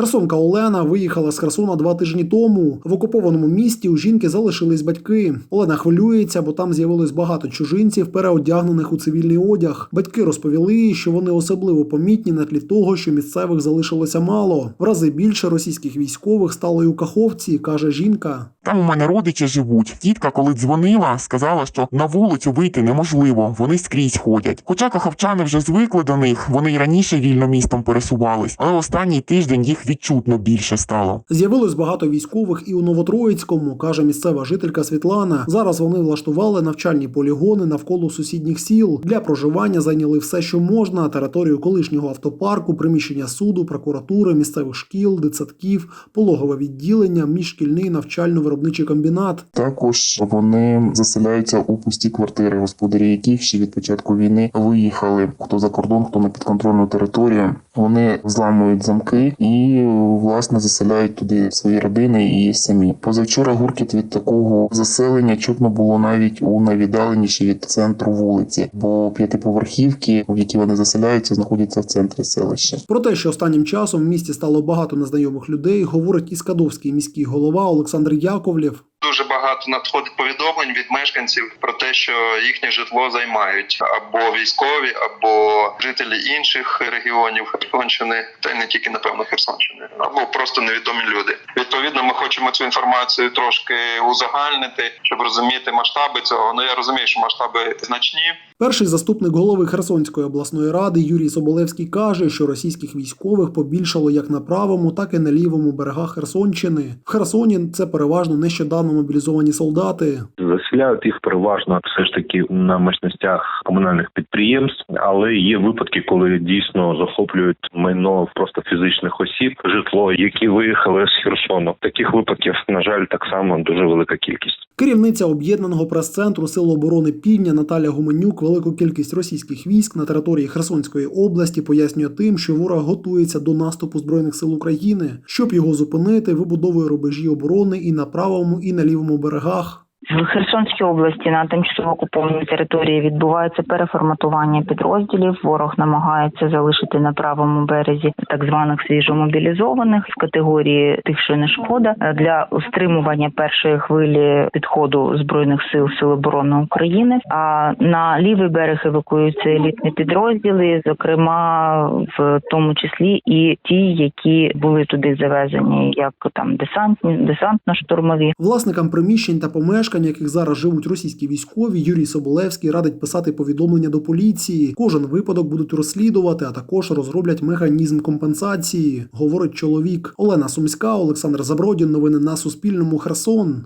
Херсонка Олена виїхала з Херсона два тижні тому. В окупованому місті у жінки залишились батьки. Олена хвилюється, бо там з'явилось багато чужинців, переодягнених у цивільний одяг. Батьки розповіли, що вони особливо помітні на тлі того, що місцевих залишилося мало. В рази більше російських військових стало й у Каховці, каже жінка. Там у мене родичі живуть. Тітка, коли дзвонила, сказала, що на вулицю вийти неможливо, вони скрізь ходять. Хоча каховчани вже звикли до них, вони й раніше вільно містом пересувались, але останній тиждень їх відчутно більше стало. З'явилось багато військових і у Новотроїцькому, каже місцева жителька Світлана. Зараз вони влаштували навчальні полігони навколо сусідніх сіл. Для проживання зайняли все, що можна: територію колишнього автопарку, приміщення суду, прокуратури, місцевих шкіл, дитсадків, пологове відділення, міжшкільний навчально-виробничий комбінат. Також вони заселяються у пусті квартири, господарі яких ще від початку війни виїхали. Хто за кордон, хто на підконтрольну територію. Вони зламують замки і власне заселяють туди свої родини і самі. Позавчора гуркіт від такого заселення чутно було навіть у найвіддаленіші від центру вулиці, бо п'ятиповерхівки, в які вони заселяються, знаходяться в центрі селища. Про те, що останнім часом в місті стало багато незнайомих людей, говорить і скадовський міський голова Олександр Яковлєв. Дуже багато надходить повідомлень від мешканців про те, що їхнє житло займають або військові, або жителі інших регіонів Херсонщини, та й не тільки напевно Херсонщини, або просто невідомі люди. Відповідно, ми хочемо цю інформацію трошки узагальнити, щоб розуміти масштаби цього. Ну я розумію, що масштаби значні. Перший заступник голови Херсонської обласної ради Юрій Соболевський каже, що російських військових побільшало як на правому, так і на лівому берегах Херсонщини. В Херсоні це переважно нещодавно мобілізовані солдати. Заселяють їх переважно все ж таки на мощностях комунальних підприємств, але є випадки, коли дійсно захоплюють майно просто фізичних осіб, житло, які виїхали з Херсону. Таких випадків, на жаль, так само дуже велика кількість. Керівниця об'єднаного прес-центру Сил оборони Півдня Наталя Гуменюк велику кількість російських військ на території Херсонської області пояснює тим, що ворог готується до наступу збройних сил України. Щоб його зупинити, вибудовує рубежі оборони і на правому, і на лівому берегах. В Херсонській області на тимчасово окупованій території відбувається переформатування підрозділів. Ворог намагається залишити на правому березі так званих свіжомобілізованих в категорії тих, що не шкода для стримування першої хвилі підходу збройних сил Сил оборони України. А на лівий берег евакуюються елітні підрозділи, зокрема в тому числі і ті, які були туди завезені, як там десантні, десантно-штурмові. Власникам приміщень та помешкань, яких зараз живуть російські військові, Юрій Соболевський радить писати повідомлення до поліції. Кожен випадок будуть розслідувати, а також розроблять механізм компенсації, говорить чоловік. Олена Сумська, Олександр Забродін. Новини на Суспільному. Херсон.